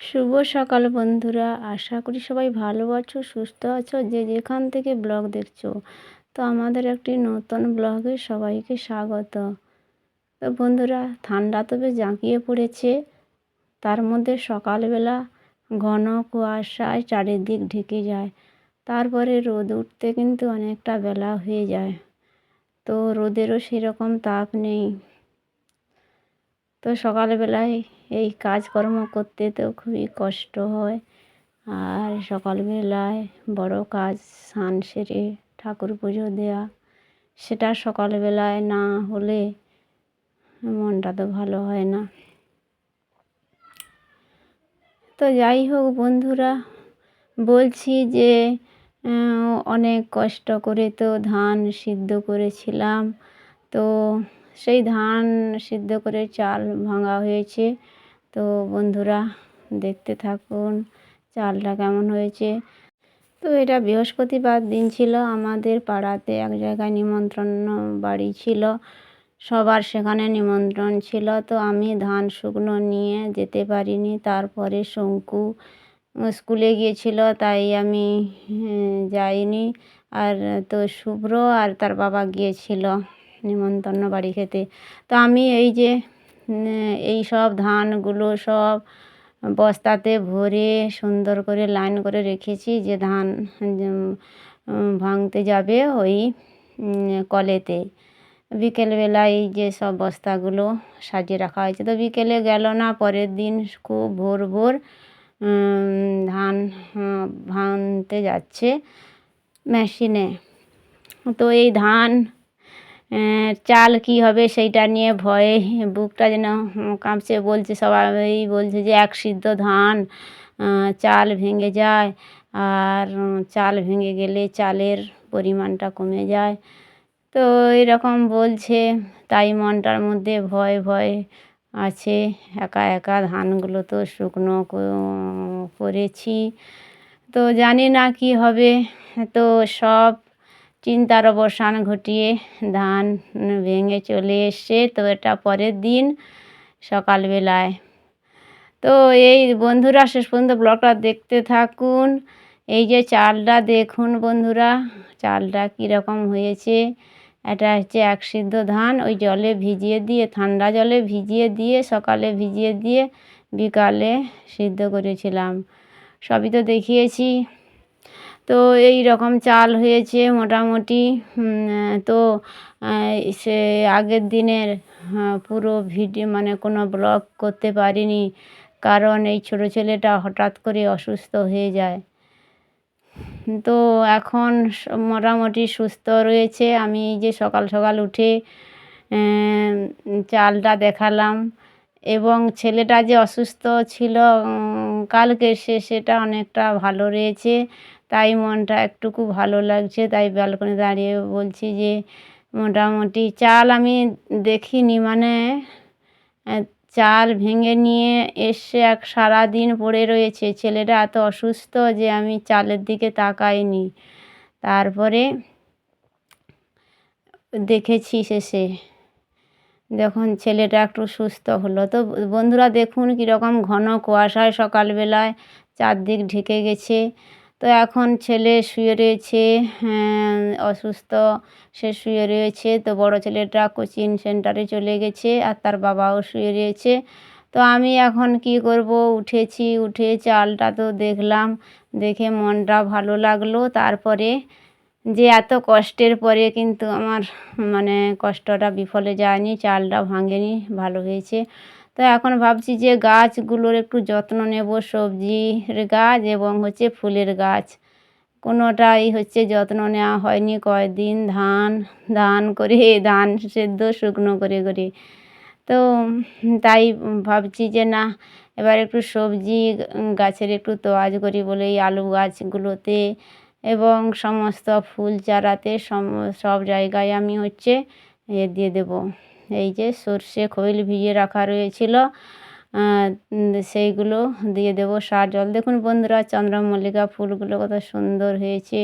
শুভ সকাল বন্ধুরা। আশা করি সবাই ভালো আছো, সুস্থ আছো, যে যেখান থেকে ব্লগ দেখছ। তো আমাদের একটি নতুন ব্লগে সবাইকে স্বাগত। তো বন্ধুরা, ঠান্ডা তো বেশ জাঁকিয়ে পড়েছে। তার মধ্যে সকালবেলা ঘন কুয়াশায় চারিদিক ঢেকে যায়। তারপরে রোদ উঠতে কিন্তু অনেকটা বেলা হয়ে যায়। তো রোদেরও সেরকম তাপ নেই। তো সকালবেলায় এই কাজকর্ম করতে তো খুবই কষ্ট হয়। আর সকালবেলায় বড় কাজ, স্নান সেরে ঠাকুর পুজো দেওয়া সেটা সকালবেলায় না হলে মনটা তো ভালো হয় না। তো যাই হোক বন্ধুরা, বলছি যে অনেক কষ্ট করে তো ধান সিদ্ধ করেছিলাম। তো সেই ধান সিদ্ধ করে চাল ভাঙা হয়েছে। তো বন্ধুরা, দেখতে থাকুন চালটা কেমন হয়েছে। তো এটা বৃহস্পতিবার দিন ছিল, আমাদের পাড়াতে এক জায়গায় নিমন্ত্রণ বাড়ি ছিল, সবার সেখানে নিমন্ত্রণ ছিল। তো আমি ধান শুকনো নিয়ে যেতে পারিনি, তারপরে শঙ্কু স্কুলে গিয়েছিল, তাই আমি যাইনি। আর তো শুভ্র আর তার বাবা গিয়েছিল। নিমন্ত্রণ বাড়ি খেতে। তো আমি এই যে এই সব ধানগুলো সব বস্তাতে ভরে সুন্দর করে লাইন করে রেখেছি যে ধান ভাঙতে যাবে ওই কলেতে। বিকেলবেলায় এই যে সব বস্তাগুলো সাজিয়ে রাখা হয়েছে। তো বিকেলে গেল না, পরের দিন খুব ভোর ভোর ধান ভাঙতে যাচ্ছে মেশিনে। তো এই ধান চাল কী হবে সেইটা নিয়ে ভয়ে বুকটা যেন কাঁপছে, বলছে সবাই, বলছে যে এক সিদ্ধ ধান চাল ভেঙে যায় আর চাল ভেঙে গেলে চালের পরিমাণটা কমে যায়। তো এরকম বলছে, তাই মনটার মধ্যে ভয় ভয় আছে। একা একা ধানগুলো তো শুকনো করেছি। তো জানি না কি হবে। তো সব চিন্তার অবসান ঘটিয়ে ধান ভেঙে চলে এসছে। তো এটা পরের দিন সকালবেলায়। তো এই বন্ধুরা, শেষ পর্যন্ত ব্লগটা দেখতে থাকুন। এই যে চালটা দেখুন বন্ধুরা, চালটা কীরকম হয়েছে। এটা হচ্ছে এক সিদ্ধ ধান, ওই জলে ভিজিয়ে দিয়ে, ঠান্ডা জলে ভিজিয়ে দিয়ে, সকালে ভিজিয়ে দিয়ে বিকালে সিদ্ধ করেছিলাম। সবই তো দেখিয়েছি। তো এই রকম চাল হয়েছে মোটামুটি। তো সে আগের দিনের পুরো ভিডিও মানে কোনো ব্লগ করতে পারিনি কারণ এই ছোটো ছেলেটা হঠাৎ করে অসুস্থ হয়ে যায়। তো এখন মোটামুটি সুস্থ রয়েছে। আমি যে সকাল সকাল উঠে চালটা দেখালাম এবং ছেলেটা যে অসুস্থ ছিল কালকে সে সেটা অনেকটা ভালো রয়েছে। তাই মনটা একটুকু ভালো লাগছে, তাই ব্যালকনি দাঁড়িয়ে বলছি যে মোটামুটি চাল আমি দেখিনি মানে চাল ভেঙে নিয়ে এসে এক সারাদিন পড়ে রয়েছে। ছেলেটা এত অসুস্থ যে আমি চালের দিকে তাকাইনি। তারপরে দেখেছি শেষে, যখন ছেলেটা একটু সুস্থ হলো। তো বন্ধুরা দেখুন কীরকম ঘন কুয়াশায় সকালবেলায় চারদিক ঢেকে গেছে। তো এখন ছেলে শুয়ে রয়েছে হ্যাঁ, অসুস্থ সে শুয়ে রয়েছে। তো বড় ছেলেটা কোচিং সেন্টারে চলে গেছে আর তার বাবাও শুয়ে রয়েছে। তো আমি এখন কি করব? উঠেছি উঠে চালটা তো দেখলাম দেখে মনটা ভালো লাগল। তারপরে যে এত কষ্টের পরে কিন্তু আমার মানে কষ্টটা বিফলে যায়নি চালটা ভাঙেনি ভালো হয়েছে। তো এখন ভাবছি যে গাছগুলোর একটু যত্ন নেব সবজির গাছ এবং হচ্ছে ফুলের গাছ। কোনোটাই হচ্ছে যত্ন নেওয়া হয়নি কয়েকদিন ধান ধান করে, ধান সেদ্ধ, শুকনো করে করে। তো তাই ভাবছি যে না, এবার একটু সবজি গাছের একটু তোয়াজ করি বলে এই আলু গাছগুলোতে এবং সমস্ত ফুল চারাতে সব জায়গায় আমি হচ্ছে এ দিয়ে দেবো। এই যে সর্ষে, খৈল ভিজিয়ে রাখা রয়েছিল। সেইগুলো দিয়ে দেবো সার, জল। দেখুন বন্ধুরা, চন্দ্রমল্লিকা ফুলগুলো কত সুন্দর হয়েছে।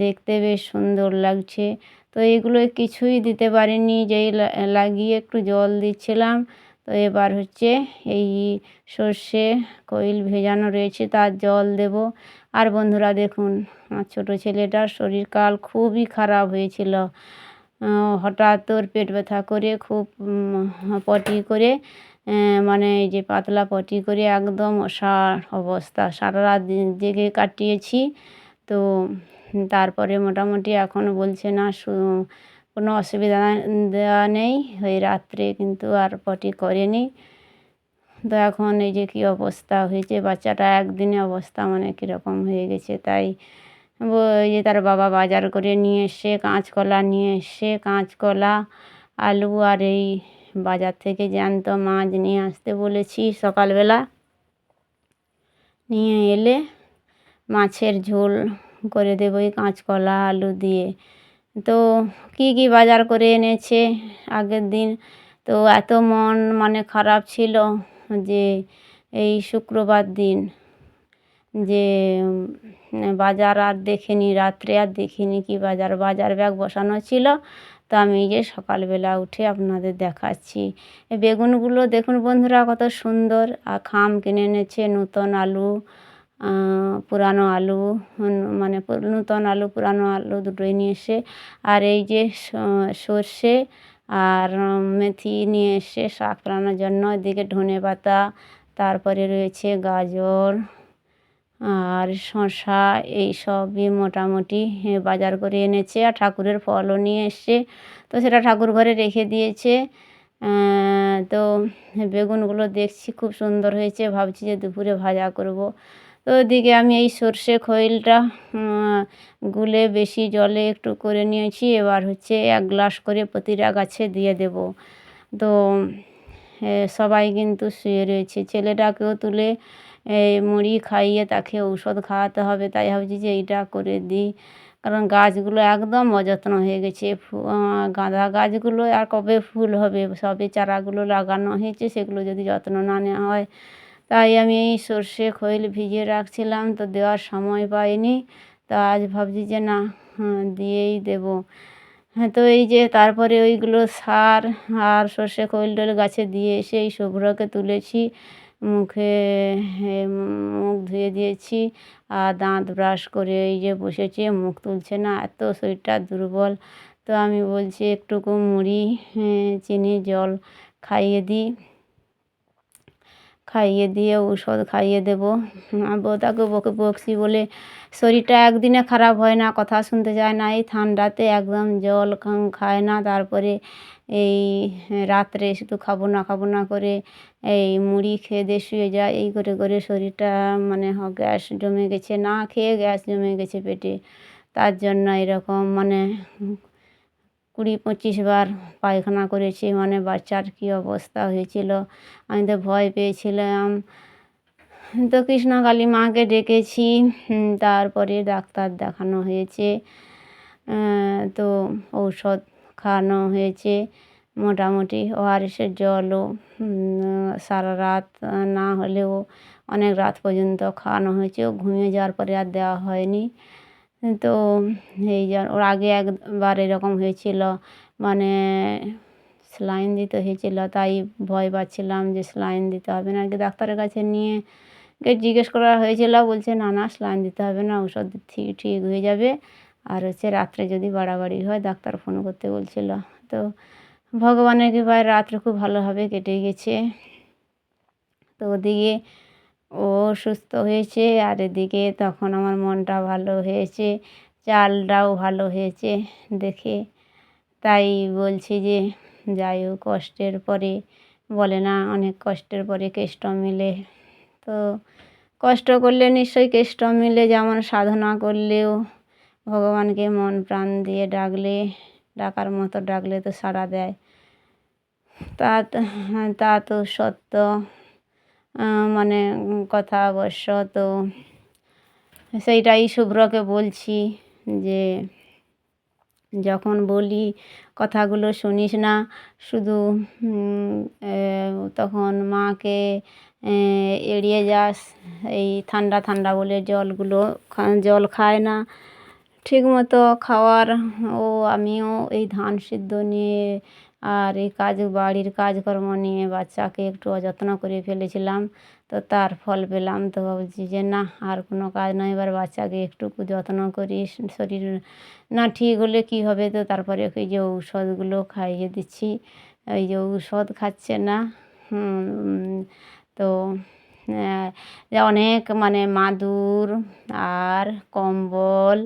দেখতে বেশ সুন্দর লাগছে। তো এগুলো কিছুই দিতে পারিনি, যেই লাগিয়ে একটু জল দিচ্ছিলাম। তো এবার হচ্ছে এই সর্ষে, খৈল ভেজানো রয়েছে, তার জল দেব। আর বন্ধুরা দেখুন, আমার ছোটো ছেলেটার শরীর কাল খুবই খারাপ হয়েছিল। হঠাৎ তোর পেট ব্যথা করে, খুব পটি করে মানে এই যে পাতলা পটি করে একদম অসার অবস্থা। সারা রাত জেগে কাটিয়েছি। তো তারপরে মোটামুটি এখন বলছে না কোনো অসুবিধা দেওয়া নেই। ওই রাত্রে কিন্তু আর পটি করেনি। তো এখন এই যে কী অবস্থা হয়েছে, বাচ্চাটা একদিনে অবস্থা মানে কীরকম হয়ে গেছে, তাই যে তার বাবা বাজার করে নিয়ে এসে কাঁচকলা নিয়ে এসে কাঁচকলা আলু আর এই বাজার থেকে জ্যান্ত মাছ নিয়ে আসতে বলেছি সকালবেলা নিয়ে এলে মাছের ঝোল করে দেবো এই কাঁচকলা আলু দিয়ে তো কী কী বাজার করে এনেছে আগের দিন তো এত মন মানে খারাপ ছিল যে এই শুক্রবার দিন যে বাজার আর দেখিনি, রাত্রে আর দেখিনি কি বাজার। বাজার ব্যাগ বসানো ছিল। তো আমি যে সকালবেলা উঠে আপনাদের দেখাচ্ছি। বেগুনগুলো দেখুন বন্ধুরা কত সুন্দর। আর খাম কিনে এনেছে নতুন আলু পুরানো আলু মানে নতুন আলু, পুরানো আলু দুটোই নিয়ে এসে, আর এই যে সর্ষে আর মেথি নিয়ে এসে শাক রান্নার জন্য, এদিকে ধনে পাতা তারপরে রয়েছে গাজর আর শসা এই সবই মোটামুটি বাজার করে এনেছে আর ঠাকুরের ফলও নিয়ে এসছে। তো সেটা ঠাকুর ঘরে রেখে দিয়েছে। তো বেগুনগুলো দেখছি খুব সুন্দর হয়েছে। ভাবছি যে দুপুরে ভাজা করব। তো ওদিকে আমি এই সর্ষে খৈলটা গুলে বেশি জলে একটু করে নিয়েছি। এবার হচ্ছে এক গ্লাস করে প্রতিটা গাছে দিয়ে দেব। তো সবাই কিন্তু শুয়ে রয়েছে। ছেলেটাকেও তুলে মুড়ি খাইয়ে তাকে ঔষধ খাওয়াতে হবে। তাই ভাবছি যে এইটা করে দিই। কারণ গাছগুলো একদম অযত্ন হয়ে গেছে। গাঁদা গাছগুলো আর কবে ফুল হবে? সবে চারাগুলো লাগানো হয়েছে, সেগুলো যদি যত্ন না নেওয়া হয়। তাই আমি এই সর্ষে খৈল ভিজিয়ে রাখছিলাম, তো দেওয়ার সময় পাইনি। তো আজ ভাবছি যে না দিয়েই দেবো। হ্যাঁ তো এই যে তারপরে ওইগুলো সার আর সর্ষে খৈল টোল গাছে দিয়ে এসে এই শুভ্রকে তুলেছি। মুখে মুখ ধুয়ে দিয়েছি আর দাঁত ব্রাশ করে এই যে বসেছে, মুখ তুলছে না, এত শরীরটা দুর্বল। তো আমি বলছি একটুকু মুড়ি চিনি, জল খাইয়ে দিই খাইয়ে দিয়ে ঔষধ খাইয়ে দেবো। বউটাকে বকে, বকছি বলে, শরীরটা একদিনে খারাপ হয় না, কথা শুনতে চায় না, এই ঠান্ডাতে একদম জল খায় না, তারপরে এই রাত্রে শুধু খাব না খাব না করে এই মুড়ি খেয়ে দিয়ে শুয়ে যায়, এই করে করে শরীরটা মানে গ্যাস জমে গেছে, না খেয়ে গ্যাস জমে গেছে পেটে। তার জন্য এরকম মানে কুড়ি পঁচিশ বার পায়খানা করেছি মানে বাচ্চার কী অবস্থা হয়েছিল। আমি তো ভয় পেয়েছিলাম। তো কৃষ্ণকালী মাকে ডেকেছি তারপরে ডাক্তার দেখানো হয়েছে। তো ঔষধ খাওয়ানো হয়েছে। মোটামুটি ওআরএসের জলও সারা রাত না হলেও অনেক রাত পর্যন্ত খাওয়ানো হয়েছে। ও ঘুমিয়ে যাওয়ার পরে আর দেওয়া হয়নি। তো এই যে ওর আগে একবার এরকম হয়েছিল মানে স্যালাইন দিতে হয়েছিল, তাই ভয় পাচ্ছিলাম যে স্যালাইন দিতে হবে না। কি ডাক্তারের কাছে নিয়ে জিজ্ঞেস করা হয়েছিল, বলছে, না না স্যালাইন দিতে হবে না ওষুধ ঠিক ঠিক হয়ে যাবে। আর হচ্ছে রাত্রে যদি বাড়াবাড়ি হয়, ডাক্তার ফোন করতে বলছিল। তো ভগবানের কৃপায় রাত্রে খুব ভালোভাবে কেটে গেছে। তো ওদিকে ও সুস্থ হয়েছে আর এদিকে তখন আমার মনটা ভালো হয়েছে, চালটাও ভালো হয়েছে দেখে। তাই বলছি যে যাই হোক, কষ্টের পরে, বলে না অনেক কষ্টের পরে কেষ্ট মিলে। তো কষ্ট করলে নিশ্চয়ই কেষ্ট মিলে, যেমন সাধনা করলেও ভগবানকে মন প্রাণ দিয়ে ডাকলে, ডাকার মতো ডাকলে তো সাড়া দেয়। তা তা তো সত্য। মানে কথা অবশ্য তো সেইটাই শুভ্রকে বলছি যে যখন বলি কথাগুলো শুনিস না, শুধু তখন মাকে এড়িয়ে যাস। এই ঠান্ডা ঠান্ডা বলে জলগুলো জল খায় না। ঠিক মতো খাওয়ার, ও আমিও এই ধান সিদ্ধ নিয়ে আর এই কাজ, বাড়ির কাজকর্ম নিয়ে বাচ্চাকে একটু অযত্ন করে ফেলেছিলাম, তো তার ফল পেলাম, তো ভাবছি যে না, আর কোনো কাজ নয়, এবার বাচ্চাকে একটু যত্ন করি, শরীর না ঠিক হলে কী হবে, তো তারপরে ওকে যে ঔষধগুলো খাইয়ে দিচ্ছি ওই যে ঔষধ খাচ্ছে না তো অনেক মানে মাদুর আর কম্বল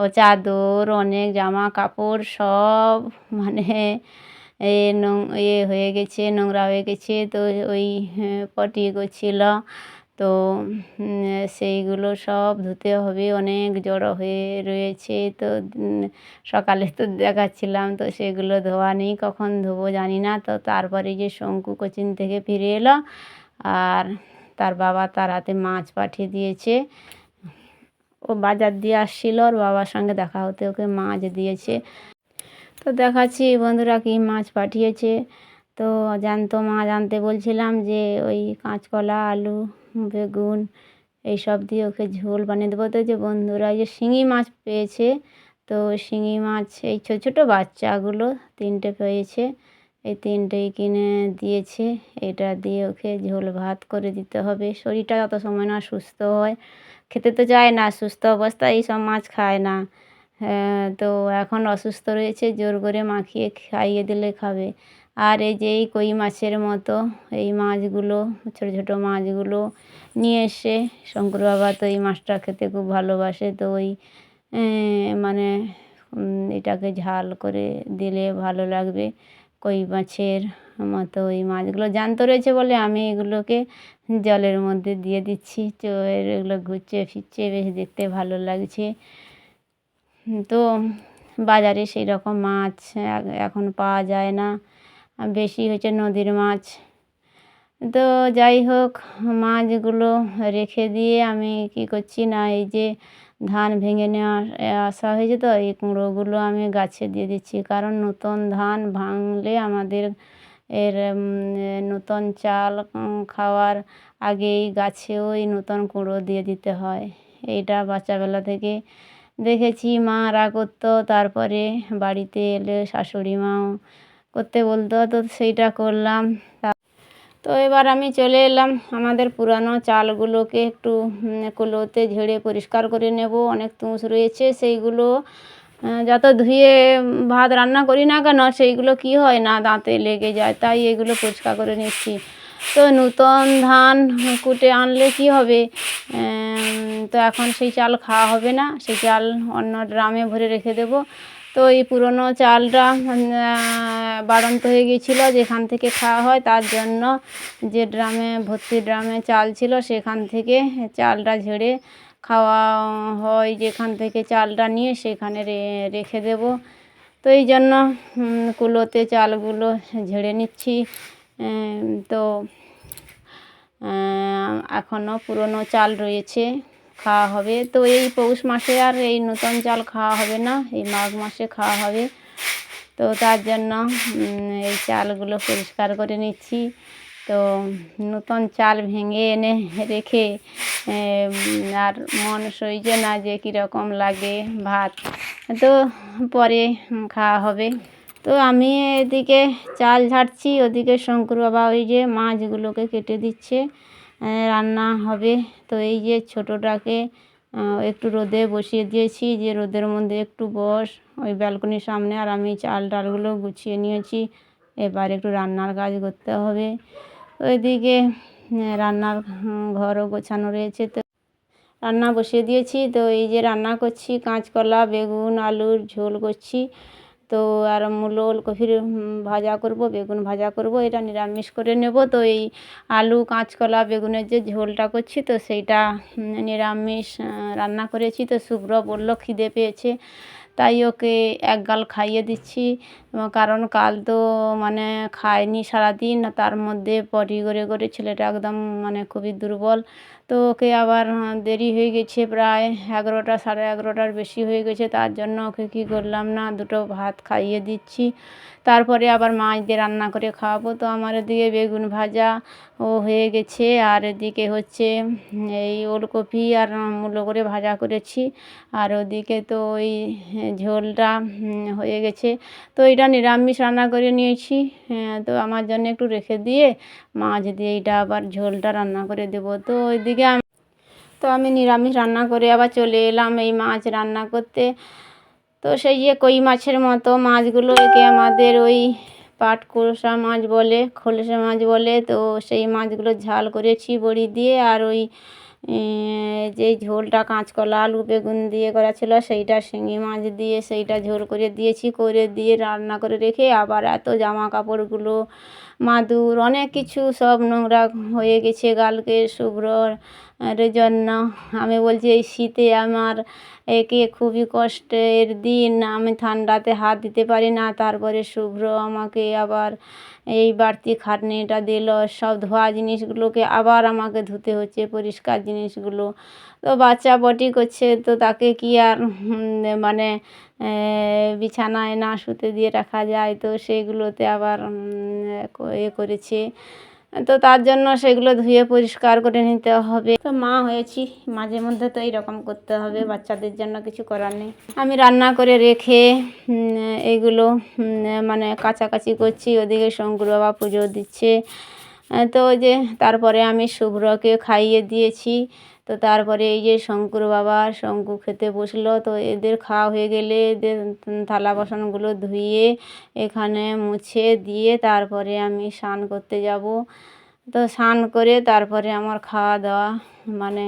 ও চাদর, অনেক জামা কাপড় সব মানে এ নোং, এ হয়ে গেছে, নোংরা হয়ে গেছে। তো ওই পটি করছিল তো সেইগুলো সব ধুতে হবে। অনেক জড়ো হয়ে রয়েছে। তো সকালে তো দেখাচ্ছিলাম, তো সেগুলো ধোয়া নেই। কখন ধোবো জানি না। তো তারপরে যে শঙ্কু কোচিন থেকে ফিরে এলো, আর তার বাবা তার হাতে মাছ পাঠিয়ে দিয়েছে। ও বাজার দিয়ে আসছিল ওর বাবার সঙ্গে দেখা হতে ওকে মাছ দিয়েছে। তো দেখাচ্ছি বন্ধুরা কি মাছ পাঠিয়েছে। তো জ্যান্ত মাছ আনতে বলছিলাম যে ওই কাঁচকলা, আলু, বেগুন এইসব দিয়ে ওকে ঝোল বানিয়ে দেবো। তো যে বন্ধুরা যে শিঙি মাছ পেয়েছে। তো শিঙি মাছ, এই ছোটো ছোটো বাচ্চাগুলো তিনটে পেয়েছে। এই তিনটেই কিনে দিয়েছে। এটা দিয়ে ওকে ঝোল ভাত করে দিতে হবে। শরীরটা যত সময় না সুস্থ হয় খেতে তো চায় না সুস্থ অবস্থায় এইসব মাছ খায় না। হ্যাঁ, তো এখন অসুস্থ রয়েছে জোর করে মাখিয়ে খাইয়ে দিলে খাবে। আর এই যে এই কই মাছের মতো এই মাছগুলো ছোটো ছোটো মাছগুলো নিয়ে এসে শঙ্কর বাবা তো এই মাছটা খেতে খুব ভালোবাসে তো ওই মানে এটাকে ঝাল করে দিলে ভালো লাগবে। কই মাছের মতো ওই মাছগুলো জ্যান্ত রয়েছে বলে আমি এগুলোকে জলের মধ্যে দিয়ে দিচ্ছি। তো এগুলো ঘুরছে, ফিরছে, বেশ দেখতে ভালো লাগছে। তো বাজারে সেই রকম মাছ এখন পাওয়া যায় না। বেশি হচ্ছে নদীর মাছ। তো যাই হোক, মাছগুলো রেখে দিয়ে আমি কি করছি না, এই যে ধান ভেঙে নেওয়া আসা হয়েছে তো, এই কুমড়োগুলো আমি গাছে দিয়ে দিচ্ছি। কারণ নতুন ধান ভাঙলে আমাদের এর নতুন চাল খাওয়ার আগেই গাছে ওই নতুন কুমড়ো দিয়ে দিতে হয়। এইটা বাচ্চাবেলা থেকে দেখেছি মারা করতো, তারপরে বাড়িতে এলে শাশুড়ি মাও করতে বলতো, তো সেইটা করলাম। তো এবার আমি চলে এলাম আমাদের পুরানো চালগুলোকে একটু কুলোতে ঝেড়ে পরিষ্কার করে নেব। অনেক তুষ রয়েছে, সেইগুলো যত ধুয়ে ভাত রান্না করি না কেন, সেইগুলো কি হয় না দাঁতে লেগে যায়, তাই এগুলো পরিষ্কার করে নিচ্ছি। তো নূতন ধান কুটে আনলে কি হবে? তো এখন সেই চাল খাওয়া হবে না, সেই চাল অন্য ড্রামে ভরে রেখে দেবো। তো এই পুরনো চালটা বাড়ন্ত হয়ে গিয়েছিল যেখান থেকে খাওয়া হয়, তার জন্য যে ড্রামে, ভর্তি ড্রামে চাল ছিল, সেখান থেকে চালটা ঝেড়ে খাওয়া হয় যেখান থেকে চালটা নিয়ে সেখানে রেখে দেব। তো এই জন্য কুলোতে চালগুলো ঝেড়ে নিচ্ছি। তো এখনও পুরনো চাল রয়েছে, খাওয়া হবে। তো এই পৌষ মাসে আর এই নতুন চাল খাওয়া হবে না, এই মাঘ মাসে খাওয়া হবে। তো তার জন্য এই চালগুলো পরিষ্কার করে নিচ্ছি। তো নতুন চাল ভেঙে এনে রেখে আর মন সইছে না যে কীরকম লাগে ভাত। তো পরে খাওয়া হবে। তো আমি এদিকে চাল ঝাড়ছি, ওদিকে শঙ্কর বাবা ওই যে মাছগুলোকে কেটে দিচ্ছে রান্না হবে। তো এই যে ছোটোটাকে একটু রোদে বসিয়ে দিয়েছি, যে রোদের মধ্যে একটু বস, ওই ব্যালকনির সামনে, আর আমি চাল ডালগুলো গুছিয়ে নিয়েছি। এবার একটু রান্নার কাজ করতে হবে। ওইদিকে রান্নার ঘরও গোছানো রয়েছে তো। রান্না বসিয়ে দিয়েছি তো এই যে রান্না করছি, কাঁচকলা, বেগুন, আলুর ঝোল করছি। তো আর মূলো ওলকপির ভাজা করব, বেগুন ভাজা করব, এটা নিরামিষ করে নেব। তো এই আলু, কাঁচকলা, বেগুনের যে ঝোলটা করছি তো সেইটা নিরামিষ রান্না করেছি। তো শুভ্র বলল, খিদে পেয়েছে। তাই ওকে এক গাল খাইয়ে দিচ্ছি। কারণ কাল তো মানে খায়নি সারাদিন, তার মধ্যে পটি করে করে ছেলেটা একদম মানে খুবই দুর্বল। তো ওকে আবার দেরি হয়ে গেছে, প্রায় এগারোটা, সাড়ে এগারোটার বেশি হয়ে গেছে, তার জন্য ওকে কি করলাম না, দুটো ভাত খাইয়ে দিচ্ছি। তারপরে আবার মাছ দিয়ে রান্না করে খাওয়াবো। তো আমার এদিকে বেগুন ভাজা ও হয়ে গেছে। আর এদিকে হচ্ছে এই ওলকপি আর মূলো করে ভাজা করেছি। আর ওদিকে তো ওই ঝোলটা হয়ে গেছে। তো এটা নিরামিষ রান্না করে নিয়েছি। হ্যাঁ, তো আমার জন্য একটু রেখে দিয়ে মাছ দিয়ে এটা আবার ঝোলটা রান্না করে দেবো। তো ওইদিকে তো আমি নিরামিষ রান্না করে আবার চলে এলাম এই মাছ রান্না করতে। তো সেই যে কই মাছের মতো মাছগুলো একে আমাদের ওই পাট কলসা মাছ বলে, খোলসা মাছ বলে। তো সেই মাছগুলো ঝাল করেছি বড়ি দিয়ে আর ওই যে ঝোলটা কাঁচকলা, আলু, বেগুন দিয়ে করা ছিল সেইটা শিঙি মাছ দিয়ে সেইটা ঝোল করে দিয়েছি, করে দিয়ে রান্না করে রেখে আবার এত জামা কাপড়গুলো মাদুর, অনেক কিছু সব নোংরা হয়ে গেছে। গালকে শুভ্র এর জন্য আমি বলছি, এই শীতে আমার একে খুবই কষ্টের দিন। আমি ঠান্ডাতে হাত দিতে পারি না, তারপরে শুভ্র আমাকে আবার এই বাড়তি খাটনিটা দিল। সব ধোয়া জিনিসগুলোকে আবার আমাকে ধুতে হচ্ছে, পরিষ্কার জিনিসগুলো। তো বাচ্চা পটি করছে, তো তাকে কি আর মানে বিছানায় না শুতে দিয়ে রাখা যায়? তো সেইগুলোতে আবার এ করেছে। তো তার জন্য সেগুলো ধুয়ে পরিষ্কার করে নিতে হবে। তো মা হয়েছি, মাঝে মধ্যে তো এইরকম করতে হবে, বাচ্চাদের জন্য কিছু করার নেই। আমি রান্না করে রেখে এইগুলো মানে কাছাকাছি করছি, ওদিকে শঙ্কুর বাবা পুজো দিচ্ছে। তো যে তারপরে আমি শুভ্রকে খাইয়ে দিয়েছি। তো তারপরে এই যে শঙ্কুর বাবা শঙ্কু খেতে বসল, তো এদের খাওয়া হয়ে গেলে এদের থালা বাসনগুলো ধুয়ে এখানে মুছে দিয়ে তারপরে আমি স্নান করতে যাব। তো স্নান করে তারপরে আমার খাওয়া দাওয়া মানে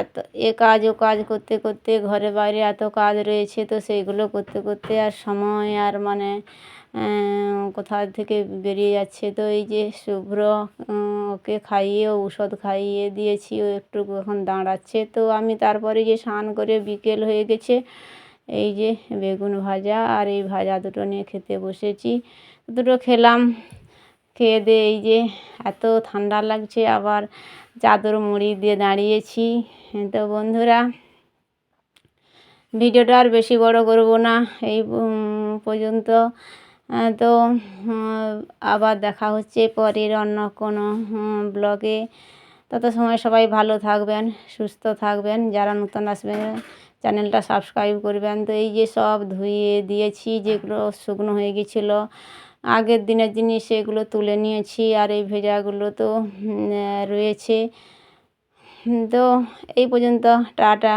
এত, এ কাজ ও কাজ করতে করতে ঘরে বাইরে এত কাজ রয়েছে, তো সেইগুলো করতে করতে আর সময় আর মানে কোথা থেকে বেরিয়ে যাচ্ছে। তো এই যে শুভ্র ওকে খাইয়ে, ঔষধ খাইয়ে দিয়েছি, ও একটু এখন দাঁড়াচ্ছে। তো আমি তারপরে যে স্নান করে বিকেল হয়ে গেছে, এই যে বেগুন ভাজা আর এই ভাজা দুটো নিয়ে খেতে বসেছি। দুটো খেলাম, খেয়ে দিয়ে এই যে এত ঠান্ডা লাগছে, আবার চাদর মুড়ি দিয়ে দাঁড়িয়েছি। তো বন্ধুরা, ভিডিওটা আর বেশি বড় করব না, এই পর্যন্ত। তো আবার দেখা হচ্ছে পরের অন্য কোনো ব্লগে। তত সময় সবাই ভালো থাকবেন, সুস্থ থাকবেন। যারা নতুন আসবেন, চ্যানেলটা সাবস্ক্রাইব করবেন। তো এই যে সব ধুয়ে দিয়েছি, যেগুলো শুকনো হয়ে গেছিল, আগের দিনের জিনিস এগুলো তুলে নিয়েছি আর এই ভেজাগুলো তো রয়েছে। তো, এই পর্যন্ত, টাটা।